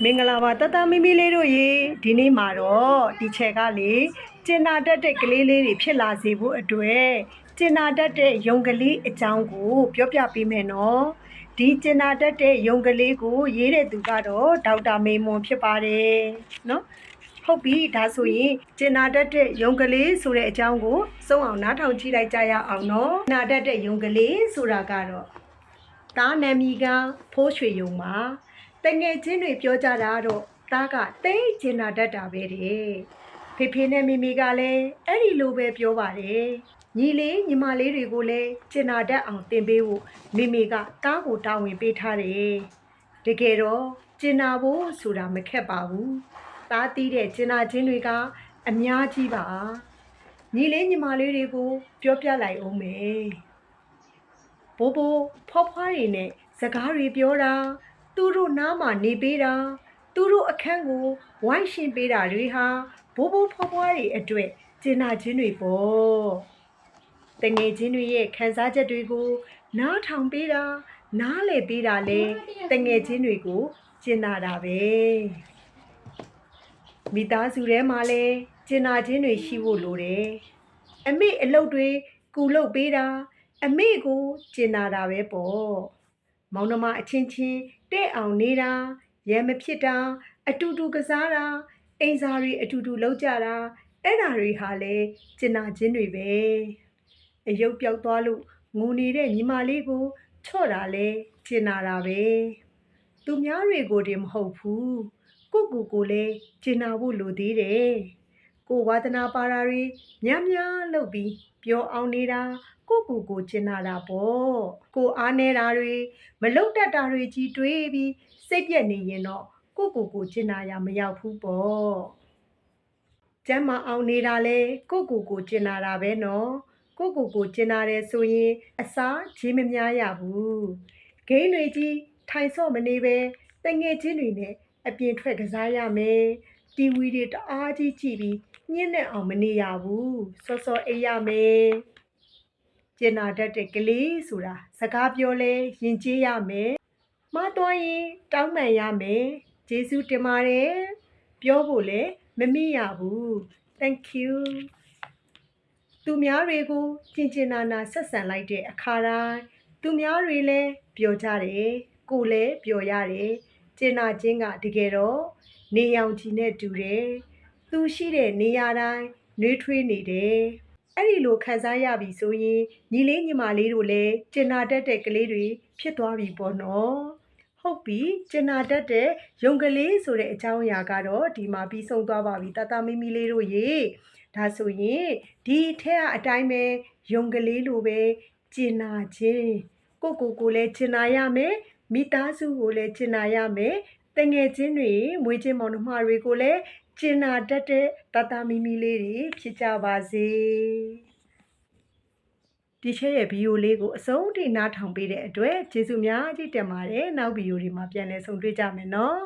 မင်္ဂလာပါတတမီမီလေးတို့ရေဒီနေ့မှာတော့ဒီချက်ကလေကျင်နာတတ်တဲ့ကလေးလေးတွေဖြစ်လာစေဖို့အတွက်ကျင်နာတတ်တဲ့ယုံကလေးအကြောင်းကို ပြောပြပေးမယ်နော်ဒီကျင်နာတတ်တဲ့ယုံကလေးကို ရေးတဲ့သူကတော့ဒေါက်တာမေမွန်ဖြစ်ပါတယ်နော်ဟုတ်ပြီဒါဆိုရင်ကျင်နာတတ်တဲ့ယုံကလေးဆိုတဲ့အကြောင်းကိုစုံအောင်နားထောင်ကြည့်လိုက်ကြရအောင်နော်ကျင်နာတတ်တဲ့ယုံကလေးဆိုတာကတော့တားနာမီကဖိုးရွှေယုံမှာ တငယ်ချင်းတွေပြောကြတာတော့တားကတိတ်ကျင်နာတတ်တာပဲတဲ့ဖေဖေနဲ့မိမိကလည်းအဲ့ဒီလိုပဲပြောပါတယ်ညီလေးညီမလေးတွေကိုလည်းကျင်နာတတ်အောင်တင်ပေးဖို့မိမိကတားကိုတာဝန်ပေးထားတယ်တကယ်တော့ကျင်နာဖို့ဆိုတာမခက်ပါဘူးတားတီးတဲ့ကျင်နာချင်းတွေကအများကြီးပါညီလေးညီမလေးတွေကိုပြောပြလိုက်အောင်မယ်ဘိုးဘိုးဖွားဖွားတွေနဲ့စကားတွေပြောတာ သူတို့နားမှာနေပေးတာသူတို့အခန်းကိုဝိုင်းရှင်းပေးတာတွေဟာဘိုးဘိုးဖွားဖွားတွေအတွက်ကျင်နာခြင်းတွေပေါ့တငယ်ချင်းတွေရဲ့ခံစားချက်တွေကိုနားထောင်ပေးတာနားလည်ပေးတာလဲတငယ်ချင်းတွေကိုကျင်နာတာပဲမိသားစုထဲမှာလဲကျင်နာခြင်းတွေရှိဖို့လိုတယ်အမေအလုပ်တွေကူလုပ်ပေးတာအမေကိုကျင်နာတာပဲပေါ့ မောင်နှမအချင်းချင်းတဲ့အောင်နေတာရံမဖြစ်တာ အတူတူကစားတာအိမ်စာတွေအတူတူလုပ်ကြတာအဲ့ဓာတွေဟာလေကျင်နာခြင်းတွေပဲအယုတ်ပြောက်သွားလို့ငူနေတဲ့ညီမလေးကိုချော့တာလဲကျင်နာတာပဲသူများတွေကိုတင်မဟုတ်ဘူးကိုကိုကိုလည်းကျင်နာဖို့လိုသေးတယ် ကိုဝါသနာပါတာတွေများများလုပ်ပြီးပြောအောင်နေတာကိုကိုကိုကျင်နာတာပေါ့ကိုအားနေတာတွေမလုတ်တတ်တာတွေကြီးတွေးပြီးစိတ်ပြက်နေရင်တော့ကိုကိုကိုကျင်နာရမရောက်ဘူးပေါ့ကျမ်းမအောင်နေတာလဲကိုကိုကိုကျင်နာတာပဲနော်ကိုကိုကိုကျင်နာတယ်ဆိုရင်အစားကြီးမများရဘူးဂိမ်းတွေကြီးထိုင်ဆော့မနေပဲတငယ်ချင်းတွေနဲ့အပြင်ထွက်ကစားရမယ် တီဗီတွေတအားကြီးကြည့်ပြီးညှင်းနဲ့အောင်မနေရဘူးစောစောအိပ်ရမယ်ကျင်နာတတ်တဲ့ကလေးဆိုတာစကားပြောလဲယဉ်ကျေးရမယ်။မှားသွားရင်တောင်းပန်ရမယ်။ကျေးဇူးတင်ပါတယ်။ပြောဖို့လဲမမိရဘူး။ Thank you ။သူများတွေကိုကျင်ကျင်နာနာဆက်ဆံလိုက်တဲ့အခါတိုင်းသူများတွေလည်းပြောကြတယ်။ကိုယ်လည်းပြောရတယ်။ ကျင်နာခြင်းကတကယ်တော့နေရောင်ခြည်နဲ့တူတယ်။သူရှိတဲ့နေရာတိုင်းနှွေးထွေးနေတယ်။အဲ့ဒီလိုခံစားရပြီဆိုရင်ညီလေးညီမလေးတို့လည်းကျင်နာတတ်တဲ့ကလေးတွေဖြစ်သွားပြီပေါ့နော်ဟုတ်ပြီကျင်နာတတ်တဲ့ယုံကလေးဆိုတဲ့အကြောင်းအရာကတော့ဒီမှာပြီးဆုံးသွားပါပြီတတမီမီလေးတို့ရေဒါဆိုရင်ဒီထက်အတိုင်းပဲယုံကလေးလိုပဲကျင်နာခြင်းကိုကိုကိုလည်းကျင်နာရမယ် မိသားစုကိုလည်းကျင်နာရမယ်တငယ်ချင်းတွေမွေးချင်းမောင်နှမတွေကိုလည်းကျင်နာတတ်တဲ့တတမီမီလေးတွေဖြစ်ကြပါစေဒီချက်ရဲ့ဗီဒီယိုလေးကိုအဆုံးထိနားထောင်ပေးတဲ့အတွက်ကျေးဇူးများကြီးတင်ပါတယ်နောက်ဗီဒီယိုတွေမှာပြန်လည်ဆုံတွေ့ကြမယ်နော်